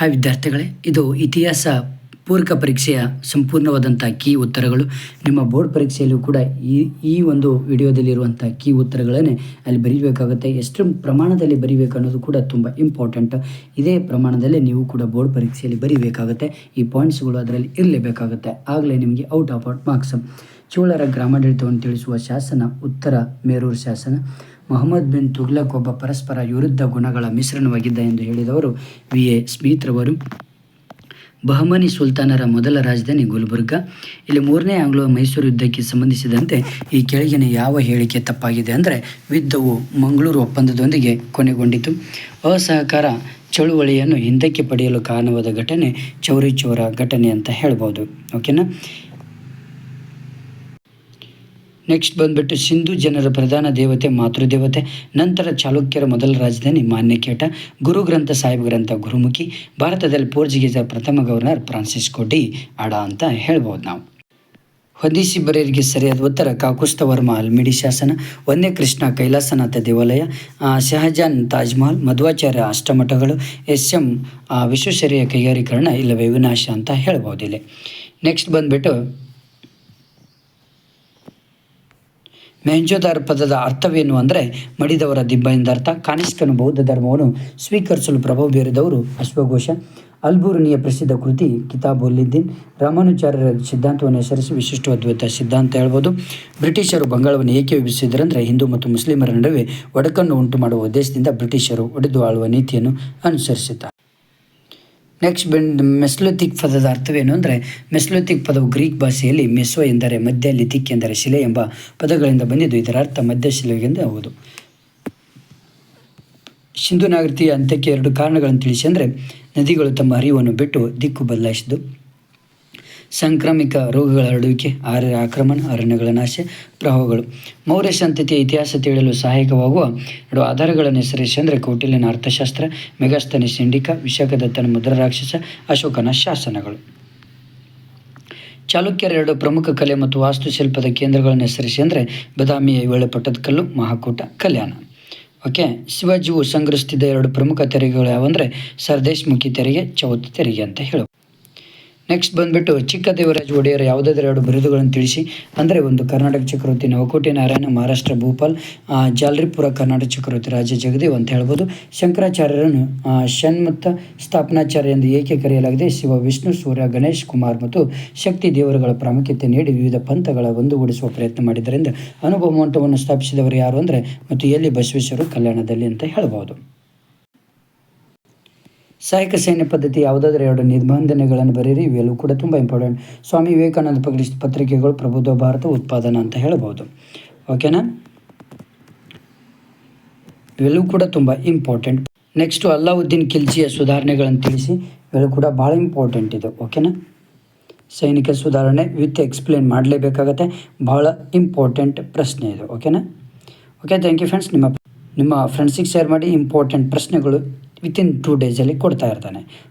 Hi ವಿದ್ಯಾರ್ಥಿಗಳೇ, ಇದು ಇತಿಹಾಸ ಪೂರಕ ಪರೀಕ್ಷೆಯ ಸಂಪೂರ್ಣವಾದಂಥ ಕೀ ಉತ್ತರಗಳು. ನಿಮ್ಮ ಬೋರ್ಡ್ ಪರೀಕ್ಷೆಯಲ್ಲೂ ಕೂಡ ಈ ಈ ಒಂದು ವಿಡಿಯೋದಲ್ಲಿರುವಂಥ ಕೀ ಉತ್ತರಗಳನ್ನೇ ಅಲ್ಲಿ ಬರೀಬೇಕಾಗುತ್ತೆ. ಎಷ್ಟು ಪ್ರಮಾಣದಲ್ಲಿ ಬರೀಬೇಕು ಅನ್ನೋದು ಕೂಡ ತುಂಬ ಇಂಪಾರ್ಟೆಂಟ್. ಇದೇ ಪ್ರಮಾಣದಲ್ಲಿ ನೀವು ಕೂಡ ಬೋರ್ಡ್ ಪರೀಕ್ಷೆಯಲ್ಲಿ ಬರೀಬೇಕಾಗುತ್ತೆ. ಈ ಪಾಯಿಂಟ್ಸ್ಗಳು ಅದರಲ್ಲಿ ಇರಲೇಬೇಕಾಗುತ್ತೆ. ಆಗಲೇ ನಿಮಗೆ ಔಟ್ ಆಫ್ ಔಟ್ ಮಾರ್ಕ್ಸ್. ಚೋಳರ ಗ್ರಾಮಾಡಳಿತವನ್ನು ತಿಳಿಸುವ ಶಾಸನ, ಉತ್ತರ ಮೇರೂರು ಶಾಸನ. ಮೊಹಮ್ಮದ್ ಬಿನ್ ತುಗ್ಲಕ್ ಒಬ್ಬ ಪರಸ್ಪರ ವಿರುದ್ಧ ಗುಣಗಳ ಮಿಶ್ರಣವಾಗಿದ್ದ ಎಂದು ಹೇಳಿದವರು ವಿ. ಎ. ಸ್ಮಿತ್ರವರು. ಬಹಮನಿ ಸುಲ್ತಾನರ ಮೊದಲ ರಾಜಧಾನಿ ಗುಲ್ಬರ್ಗ. ಇಲ್ಲಿ ಮೂರನೇ ಆಂಗ್ಲೋ ಮೈಸೂರು ಯುದ್ಧಕ್ಕೆ ಸಂಬಂಧಿಸಿದಂತೆ ಈ ಕೆಳಗಿನ ಯಾವ ಹೇಳಿಕೆ ತಪ್ಪಾಗಿದೆ ಅಂದರೆ ಯುದ್ಧವು ಮಂಗಳೂರು ಒಪ್ಪಂದದೊಂದಿಗೆ ಕೊನೆಗೊಂಡಿತು. ಅಸಹಕಾರ ಚಳುವಳಿಯನ್ನು ಹಿಂದಕ್ಕೆ ಪಡೆಯಲು ಕಾರಣವಾದ ಘಟನೆ ಚೌರಿ ಚೌರ ಘಟನೆ ಅಂತ ಹೇಳ್ಬೋದು. ಓಕೆನಾ? ನೆಕ್ಸ್ಟ್ ಬಂದ್ಬಿಟ್ಟು ಸಿಂಧು ಜನರ ಪ್ರಧಾನ ದೇವತೆ, ಮಾತೃದೇವತೆ, ನಂತರ ಚಾಲುಕ್ಯರ ಮೊದಲ ರಾಜಧಾನಿ ಮಾನ್ಯಕೇಟ, ಗುರು ಗ್ರಂಥ ಸಾಹಿಬ್ ಗ್ರಂಥ ಗುರುಮುಖಿ, ಭಾರತದಲ್ಲಿ ಪೋರ್ಚುಗೀಸರ್ ಪ್ರಥಮ ಗವರ್ನರ್ ಫ್ರಾನ್ಸಿಸ್ಕೋ ಡಿ ಅಡ ಅಂತ ಹೇಳ್ಬೋದು ನಾವು. ಹೊಂದಿಸಿ ಬರೆಯರಿಗೆ ಸರಿಯಾದ ಉತ್ತರ, ಕಾಕುಸ್ತ ವರ್ಮ, ಅಲ್ಮಿಡಿ ಶಾಸನ, ಒಂದೇ ಕೃಷ್ಣ ಕೈಲಾಸನಾಥ ದೇವಾಲಯ ಶಹಜಾನ್ ತಾಜ್ಮಹಲ್, ಮಧ್ವಾಚಾರ್ಯ ಅಷ್ಟಮಠಗಳು ಎಸ್ ಎಂ ವಿಶ್ವೇಶ್ವರಯ್ಯ ಕೈಗಾರೀಕರಣ, ಇಲ್ಲವೇ ವಿನಾಶ ಅಂತ ಹೇಳ್ಬೋದು ಇಲ್ಲಿ ನೆಕ್ಸ್ಟ್ ಬಂದ್ಬಿಟ್ಟು ಮೆಹಂಜೋದಾರ್ ಪದದ ಅರ್ಥವೇನು ಅಂದರೆ ಮಡಿದವರ ದಿಬ್ಬ ಎಂದರ್ಥ ಕಾನಿಷ್ಕನು ಬೌದ್ಧ ಧರ್ಮವನ್ನು ಸ್ವೀಕರಿಸಲು ಪ್ರಭಾವ ಬೀರಿದವರು ಅಶ್ವಘೋಷ. ಅಲ್ಬೂರ್ನಿಯ ಪ್ರಸಿದ್ಧ ಕೃತಿ ಕಿತಾಬುಲ್ಲಿದ್ದೀನ್ ರಾಮಾನುಚಾರ್ಯರ ಸಿದ್ಧಾಂತವನ್ನು ಹೆಸರಿಸಿ ವಿಶಿಷ್ಟ ಅದ್ವೈತ ಸಿದ್ಧಾಂತ ಹೇಳ್ಬೋದು. ಬ್ರಿಟಿಷರು ಬಂಗಾಳವನ್ನು ಏಕೆ ವಿಭಜಿಸಿದರೆಂದರೆ ಹಿಂದೂ ಮತ್ತು ಮುಸ್ಲಿಮರ ನಡುವೆ ಒಡಕನ್ನು ಉಂಟು ಮಾಡುವ ಉದ್ದೇಶದಿಂದ ಬ್ರಿಟಿಷರು ಒಡೆದು ಆಳುವ ನೀತಿಯನ್ನು ಅನುಸರಿಸಿದ್ದಾರೆ. ನೆಕ್ಸ್ಟ್ ಬಂದು ಮೆಸ್ಲೋತಿಕ್ ಪದದ ಅರ್ಥವೇನು ಅಂದರೆ ಮೆಸ್ಲೋತಿಕ್ ಪದವು ಗ್ರೀಕ್ ಭಾಷೆಯಲ್ಲಿ ಮೆಸ್ವ ಎಂದರೆ ಮಧ್ಯ ಲಿಥಿಕ್ ಎಂದರೆ ಶಿಲೆ ಎಂಬ ಪದಗಳಿಂದ ಬಂದಿದ್ದು. ಇದರ ಅರ್ಥ ಮಧ್ಯ ಮಧ್ಯಶಿಲೆಗೆಂದು ಹೌದು. ಸಿಂಧು ನಾಗರಿಕ ಅಂತ್ಯಕ್ಕೆ ಎರಡು ಕಾರಣಗಳನ್ನು ತಿಳಿಸಿ ಅಂದರೆ ನದಿಗಳು ತಮ್ಮ ಹರಿವನ್ನು ಬಿಟ್ಟು ದಿಕ್ಕು ಬದಲಾಯಿಸಿದ್ದು. ಸಾಂಕ್ರಾಮಿಕ ರೋಗಗಳ ಹರಡುವಿಕೆ, ಆರ್ಯರ ಆಕ್ರಮಣ, ಅರಣ್ಯಗಳ ನಾಶ, ಪ್ರವಾಹಗಳು. ಮೌರ್ಯ ಸಂತತಿಯ ಇತಿಹಾಸ ತಿಳಿಯಲು ಸಹಾಯಕವಾಗುವ ಎರಡು ಆಧಾರಗಳನ್ನು ಹೆಸರಿಸಿ ಅಂದರೆ ಕೌಟಿಲ್ಯನ ಅರ್ಥಶಾಸ್ತ್ರ ಮೆಗಾಸ್ತನಿ ಸಿಂಡಿಕ, ವಿಶಾಖದತ್ತನ ಮುದ್ರ ರಾಕ್ಷಸ, ಅಶೋಕನ ಶಾಸನಗಳು. ಚಾಲುಕ್ಯರ ಎರಡು ಪ್ರಮುಖ ಕಲೆ ಮತ್ತು ವಾಸ್ತುಶಿಲ್ಪದ ಕೇಂದ್ರಗಳನ್ನು ಹೆಸರಿಸಿ ಅಂದರೆ ಬದಾಮಿಯ ಏಳು ಮಹಾಕೂಟ, ಕಲ್ಯಾಣ. ಓಕೆ ಶಿವಾಜಿಯು ಸಂಗ್ರಹಿಸುತ್ತಿದ್ದ ಎರಡು ಪ್ರಮುಖ ತೆರಿಗೆಗಳು ಯಾವಂದರೆ ಸರ್ದೇಶ್ಮುಖಿ ತೆರಿಗೆ, ಚೌತ್ ತೆರಿಗೆ ಅಂತ ಹೇಳು ನೆಕ್ಸ್ಟ್ ಬಂದ್ಬಿಟ್ಟು ಚಿಕ್ಕ ದೇವರಾಜ ಒಡೆಯರ್ ಯಾವುದಾದ್ರೂ ಎರಡು ಬಿರುದುಗಳನ್ನು ತಿಳಿಸಿ. ಅಂದರೆ ಒಂದು ಕರ್ನಾಟಕ ಚಕ್ರವರ್ತಿ ನವಕೋಟೆ ನಾರಾಯಣ, ಮಹಾರಾಷ್ಟ್ರ ಭೂಪಾಲ್ ಜಾಲ್ರಿಪುರ ಕರ್ನಾಟಕ ಚಕ್ರವರ್ತಿ ರಾಜ ಜಗದೇವ್ ಅಂತ ಹೇಳ್ಬೋದು. ಶಂಕರಾಚಾರ್ಯರನ್ನು ಷಣ್ಮುತ್ತ ಸ್ಥಾಪನಾಚಾರ್ಯ ಎಂದು ಏಕೆ ಕರೆಯಲಾಗಿದೆ? ಶಿವ, ವಿಷ್ಣು, ಸೂರ್ಯ, ಗಣೇಶ್ ಕುಮಾರ್ ಮತ್ತು ಶಕ್ತಿ ದೇವರುಗಳ ಪ್ರಾಮುಖ್ಯತೆ ನೀಡಿ ವಿವಿಧ ಪಂಥಗಳ ಒಂದುಗೂಡಿಸುವ ಪ್ರಯತ್ನ ಮಾಡಿದ್ದರಿಂದ ಅನುಭವ ಮಂಟವನ್ನು ಸ್ಥಾಪಿಸಿದವರು ಯಾರು ಅಂದರೆ ಮತ್ತು ಎಲ್ಲಿ ಬಸವೇಶ್ವರ ಕಲ್ಯಾಣದಲ್ಲಿ ಅಂತ ಹೇಳ್ಬೋದು. ಸಹಾಯಕ ಸೈನ್ಯ ಪದ್ಧತಿ ಯಾವುದಾದ್ರೂ ಎರಡು ನಿಬಂಧನೆಗಳನ್ನು ಬರೀರಿ ಇವೆಲ್ಲವೂ ಕೂಡ ತುಂಬ ಇಂಪಾರ್ಟೆಂಟ್ ಸ್ವಾಮಿ ವಿವೇಕಾನಂದ ಪ್ರಕಟಿಸಿದ ಪತ್ರಿಕೆಗಳು ಪ್ರಬುದ್ಧ ಭಾರತ ಉತ್ಪಾದನಾ ಅಂತ ಹೇಳ್ಬೋದು. ಓಕೆನಾ ಇವೆಲ್ಲವೂ ಕೂಡ ತುಂಬ ಇಂಪಾರ್ಟೆಂಟ್ ನೆಕ್ಸ್ಟು ಅಲ್ಲಾವುದ್ದೀನ್ ಖಿಲ್ಜಿಯ ಸುಧಾರಣೆಗಳನ್ನು ತಿಳಿಸಿ, ಇವೆಲ್ಲೂ ಕೂಡ ಭಾಳ ಇಂಪಾರ್ಟೆಂಟ್ ಇದು. ಓಕೆನಾ ಸೈನಿಕ ಸುಧಾರಣೆ ವಿತ್ ಎಕ್ಸ್ಪ್ಲೇನ್ ಮಾಡಲೇಬೇಕಾಗತ್ತೆ. ಭಾಳ ಇಂಪಾರ್ಟೆಂಟ್ ಪ್ರಶ್ನೆ ಇದು. ಓಕೆನಾ ಓಕೆ ಥ್ಯಾಂಕ್ ಯು ಫ್ರೆಂಡ್ಸ್ ನಿಮ್ಮ ನಿಮ್ಮ ಫ್ರೆಂಡ್ಸಿಗೆ ಶೇರ್ ಮಾಡಿ ಇಂಪಾರ್ಟೆಂಟ್ ಪ್ರಶ್ನೆಗಳು. ವಿತಿನ್ ಟೂ ಡೇಸಲ್ಲಿ ಕೊಡ್ತಾ ಇರ್ತಾನೆ.